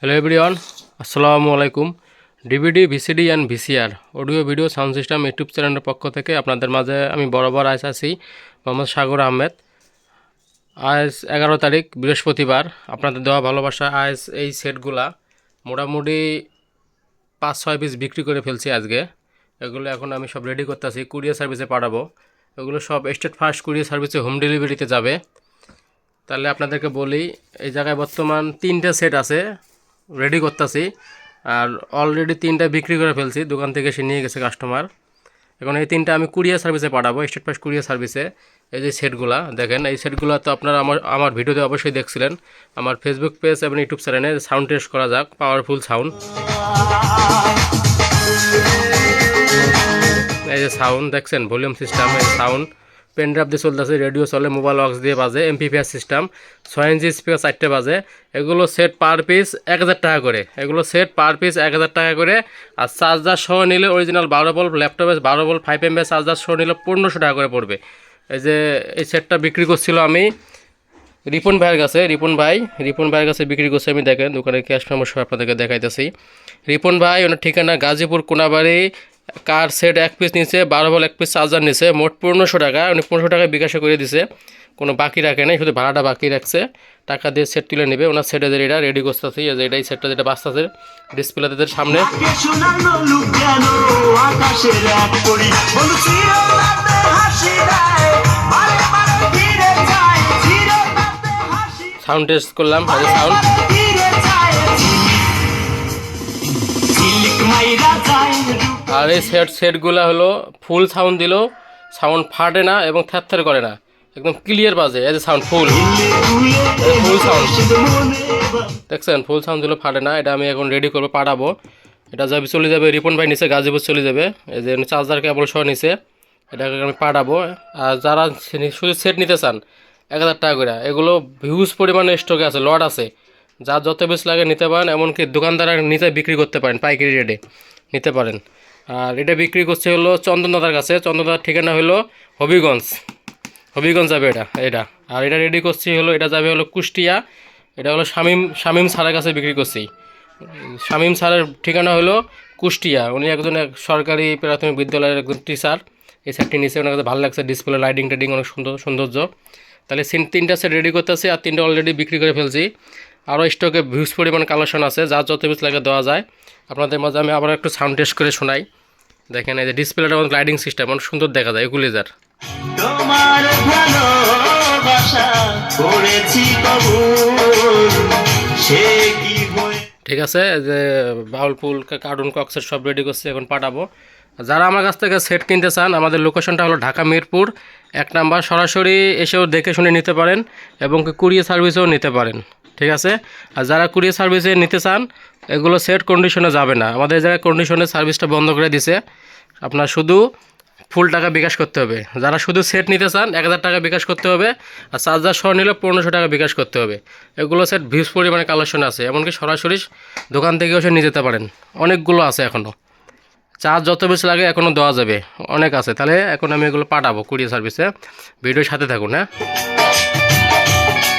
Hello everyone আসসালামু আলাইকুম DVD VCD and VCR audio video sound system YouTube চ্যানেলের পক্ষ থেকে আপনাদের মাঝে আমি বরাবর আজ আছি মোহাম্মদ সাগর আহমেদ। আজ এগারো তারিখ, বৃহস্পতিবার। আপনাদের দেওয়া ভালোবাসা আজ এই সেটগুলা মোটামুটি পাঁচ, ছয় পিস বিক্রি করে ফেলছি আজকে। এগুলো এখন আমি সব রেডি করতেছি কুরিয়ার সার্ভিসে পাঠাবো। এগুলো সব স্টেট ফার্স্ট কুরিয়ার সার্ভিসে হোম ডেলিভারিতে যাবে। তাহলে আপনাদেরকে বলি, এই জায়গায় বর্তমান তিনটে সেট আছে। রেডি করতেছি। আর অলরেডি তিনটা বিক্রি করে ফেলছি। দোকান থেকে এসে নিয়ে গেছে কাস্টমার এখন এই তিনটা আমি কুরিয়ার সার্ভিসে পাঠাবো স্টেট ফার্স্ট কুরিয়ার সার্ভিসে এই যে সেটগুলা, দেখেন, এই সেটগুলো তো আপনারা আমার আমার ভিডিওতে অবশ্যই দেখছিলেন। আমার ফেসবুক পেজ এবং ইউটিউব চ্যানেলে সাউন্ড টেস্ট করা যাক পাওয়ারফুল সাউন্ড এই যে সাউন্ড দেখছেন ভলিউম সিস্টেম এই সাউন্ড পেন ড্রাইভ দিয়ে চলতেছে রেডিও চলে, মোবাইল বক্স দিয়ে বাজে এমপি এমপিপিআর সিস্টেম ছয় ইঞ্চি স্পিকার চারটে বাজে। এগুলো সেট পার পিস এক হাজার টাকা করে। এগুলো সেট পার পিস এক হাজার টাকা করে। আর চার্জার সহ নিলে অরিজিনাল বারো বল ল্যাপটপে বারো বল ফাইভ এম চার্জার সহ নিলে পনেরোশো টাকা করে পড়বে। এই যে, এই সেটটা বিক্রি করছিল আমি রিপন ভাইয়ের কাছে। রিপন ভাই, রিপন ভাইয়ের কাছে বিক্রি করছে আমি, দেখেন, দোকানের ক্যাশ মেমোর সব আপনাদেরকে দেখাইতেছি। রিপন ভাই, ওনার ঠিকানা গাজীপুর কোনাবাড়ি কার সেট এক পিস নিচে বারো বল এক পিস চার্জার নিছে মোট পনেরোশো টাকা, উনি পনেরোশো টাকায় বিকাশে করে দিছে। কোনো বাকি রাখে নাই, শুধু ভাড়াটা বাকি রাখছে। টাকা দিয়ে সেট তুলে নেবে, ওনার সেটে যে এটা রেডি করতেছি যে এটাই সেটটা যেটা বাঁচতেছে ডিসপ্লে তাদের সামনে। সাউন্ড টেস্ট করলাম সাউন্ড মাইরা যায় আর এই সেট সেটগুলো হলো ফুল সাউন্ড দিলেও সাউন্ড ফাটে না এবং থ্যার করে না। একদম ক্লিয়ার বাজে, এই যে সাউন্ড ফুল ফুল সাউন্ড দেখছেন ফুল সাউন্ড দিলেও ফাটে না, এটা আমি এখন রেডি করব, পাঠাবো। এটা যাবে, চলে যাবে, রিপন ভাই নিচে, গাজীপুর চলে যাবে। এই যে চার্জার কেবল সহ নিচে, এটাকে আমি পাঠাবো। আর যারা শুধু সেট নিতে চান, এক হাজার টাকা করে। এগুলো হিউজ পরিমাণে স্টকে আছে লট আছে। যার যত বেশি লাগে নিতে পারেন, এমনকি দোকানদার নিচে বিক্রি করতে পারেন পাইকারি রেটে নিতে পারেন। আর এটা বিক্রি করছে হলো চন্দনদাদার কাছে। চন্দনদাদার ঠিকানা হলো হবিগঞ্জ। হবিগঞ্জ যাবে এটা এটা। আর এটা রেডি করছি হলো, এটা যাবে হলো কুষ্টিয়া। এটা হলো শামিম শামিম স্যারের কাছে বিক্রি করছি। শামিম স্যারের ঠিকানা হলো কুষ্টিয়া। উনি একজন এক সরকারি প্রাথমিক বিদ্যালয়ের একজন টিচার এই সেটটি নিচে ওনার কাছে ভালো লাগছে ডিসপ্লে লাইটিং টাইটিং অনেক সুন্দর, সৌন্দর্য। তাহলে তিনটা সেট রেডি করতেছি আর তিনটা অলরেডি বিক্রি করে ফেলছি। আরও স্টকে ভিউজ পরিমাণ কালেকশন আছে যার যত পিস লাগে দেওয়া যায়। আপনাদের মাঝে আমি আবার একটু সাউন্ড টেস্ট করে শোনাই। দেখেন এই যে ডিসপ্লেটা অনেক লাইটিং সিস্টেম অনেক সুন্দর দেখা যায় এগুলিজার তোমার ভালোবাসা করেছি সে কি ঠিক আছে যে বাউলপুল কার্টুন কক্সের সব রেডি করছি এখন পাঠাবো। যারা আমার কাছ থেকে সেট কিনতে চান আমাদের লোকেশনটা হলো ঢাকা মিরপুর এক নাম্বার সরাসরি এসেও দেখে শুনে নিতে পারেন এবং কুরিয়ার সার্ভিসেও নিতে পারেন। ঠিক আছে? আর যারা কুরিয়ার সার্ভিসে নিতে চান, এগুলো সেট কন্ডিশনে যাবে না। আমাদের জায়গায় কন্ডিশনে সার্ভিসটা বন্ধ করে দিছে, আপনার শুধু ফুল টাকা বিকাশ করতে হবে। যারা শুধু সেট নিতে চান, এক হাজার টাকা বিকাশ করতে হবে, আর চার্জার সহ নিলে পনেরোশো টাকা বিকাশ করতে হবে। এগুলো সেট ভিউজ পরিমাণে কালেকশন আছে। এমনকি সরাসরি দোকান থেকেও সে নিয়ে যেতে পারেন। অনেকগুলো আছে এখনও চার্জ যত বেশি লাগে এখনও দেওয়া যাবে। অনেক আছে। তাহলে এখন আমি এগুলো পাঠাবো কুরিয়ার সার্ভিসে। ভিডিওর সাথে থাকুন হ্যাঁ?